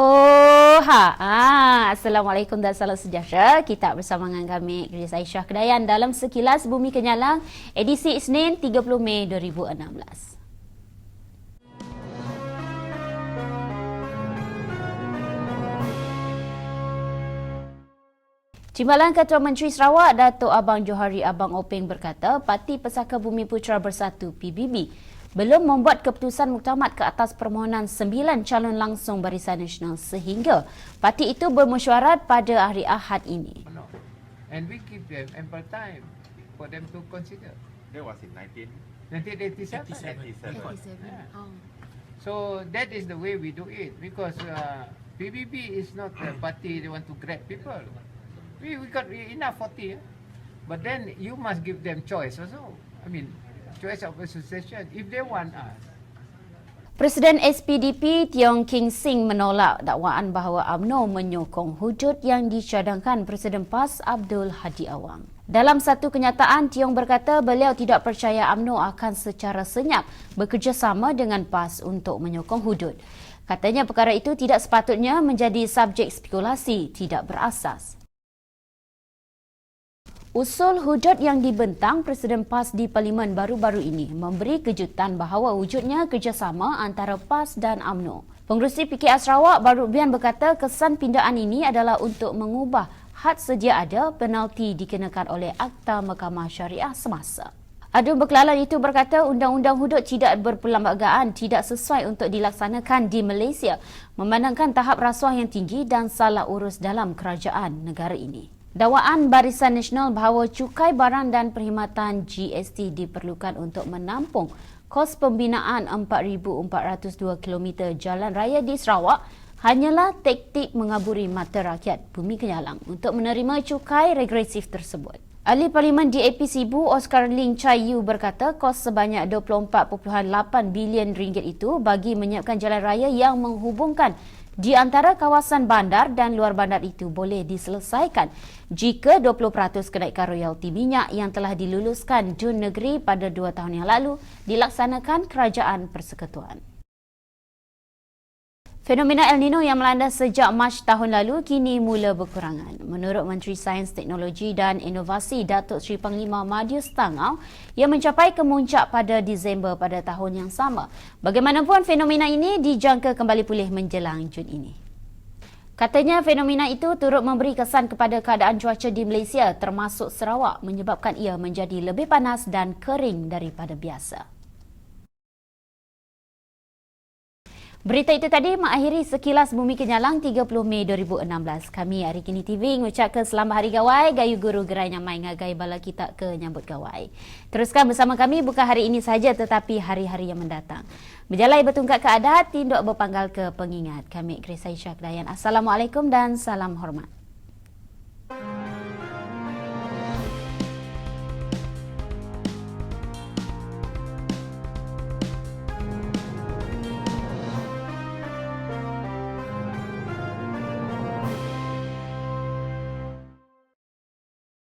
Oh, ha. Ah, Assalamualaikum dan salam sejahtera. Kita bersama dengan kami, Grace Aisyah Kedayan dalam Sekilas Bumi Kenyalang, edisi Isnin 30 Mei 2016. Timbalan Ketua Menteri Sarawak, Datuk Abang Johari Abang Openg berkata, Parti Pesaka Bumi Putra Bersatu PBB belum membuat keputusan muktamad ke atas permohonan sembilan calon langsung Barisan Nasional sehingga parti itu bermesyuarat pada hari Ahad ini. And we give them ample time for them to consider. That was in 19, 1987. 87. Yeah. So that is the way we do it because uh, PBB is not a party they want to grab people. We, we got enough 40. eh? But then you must give them choice also. I mean, choice of association if they want us. Presiden SPDP Tiong King Sing menolak dakwaan bahawa UMNO menyokong hujud yang dicadangkan Presiden PAS Abdul Hadi Awang. Dalam satu kenyataan, Tiong berkata beliau tidak percaya UMNO akan secara senyap bekerjasama dengan PAS untuk menyokong hudud. Katanya perkara itu tidak sepatutnya menjadi subjek spekulasi tidak berasas. Usul hujud yang dibentang Presiden PAS di Parlimen baru-baru ini memberi kejutan bahawa wujudnya kerjasama antara PAS dan AMNO. Pengerusi PKR Sarawak Baru Bian berkata kesan pindaan ini adalah untuk mengubah had sedia ada penalti dikenakan oleh Akta Mahkamah Syariah semasa. Adu berkelalan itu berkata undang-undang hudud tidak berperlembagaan tidak sesuai untuk dilaksanakan di Malaysia memandangkan tahap rasuah yang tinggi dan salah urus dalam kerajaan negara ini. Dakwaan Barisan Nasional bahawa cukai barang dan perkhidmatan GST diperlukan untuk menampung kos pembinaan 4,402 km jalan raya di Sarawak hanyalah taktik mengaburi mata rakyat Bumi Kenyalang untuk menerima cukai regresif tersebut. Ahli Parlimen DAP Sibu Oscar Ling Chai Yu berkata kos sebanyak 24.8 bilion ringgit itu bagi menyiapkan jalan raya yang menghubungkan di antara kawasan bandar dan luar bandar itu boleh diselesaikan jika 20% kenaikan royalti minyak yang telah diluluskan Dun Negeri pada dua tahun yang lalu dilaksanakan Kerajaan Persekutuan. Fenomena El Nino yang melanda sejak Mac tahun lalu kini mula berkurangan. Menurut Menteri Sains, Teknologi dan Inovasi Datuk Seri Panglima Madius Tangau, ia mencapai kemuncak pada Disember pada tahun yang sama. Bagaimanapun fenomena ini dijangka kembali pulih menjelang Jun ini. Katanya fenomena itu turut memberi kesan kepada keadaan cuaca di Malaysia termasuk Sarawak menyebabkan ia menjadi lebih panas dan kering daripada biasa. Berita itu tadi mengakhiri sekilas Bumi Kenyalang 30 Mei 2016. Kami Hari Kini TV mengucapkan selamat Hari Gawai, gayu guru gerai nyamai ngagai bala kita ke nyambut gawai. Teruskan bersama kami bukan hari ini saja tetapi hari-hari yang mendatang. Berjalai bertungkat ke adat, tinduk berpanggal ke pengingat. Kami Grace Aisyah Dayan. Assalamualaikum dan salam hormat.